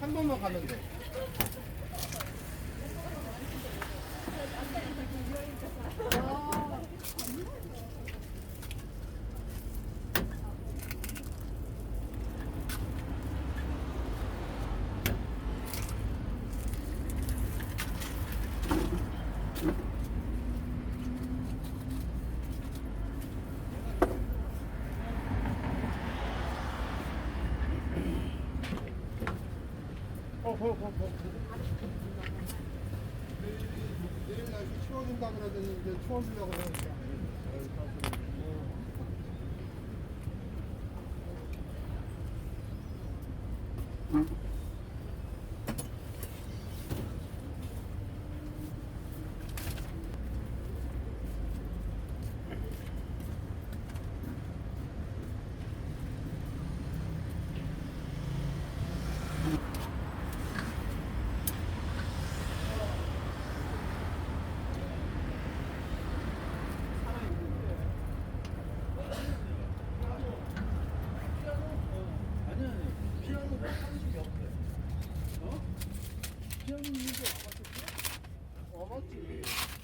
한 번만 가면 돼. 내일 날씨 추워진다 그러더니 이제 추워지려고 피아노 있는데 와봤었어? 와봤지.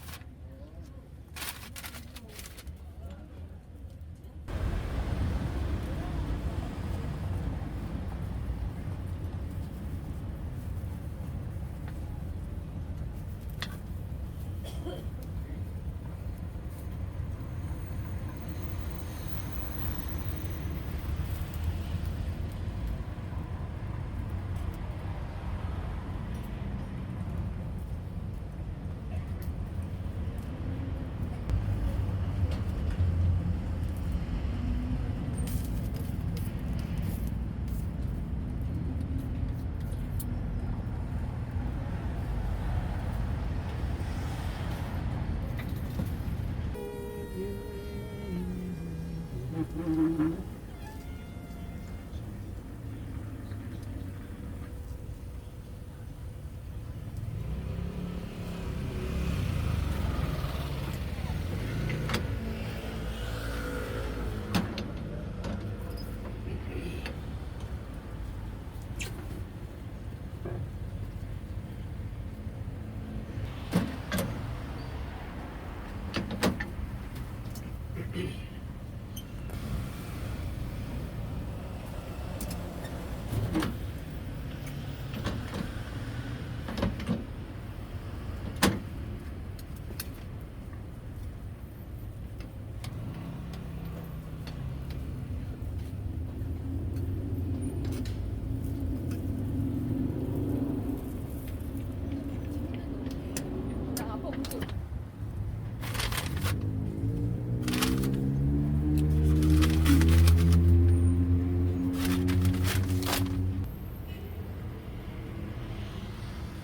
Mm-hmm.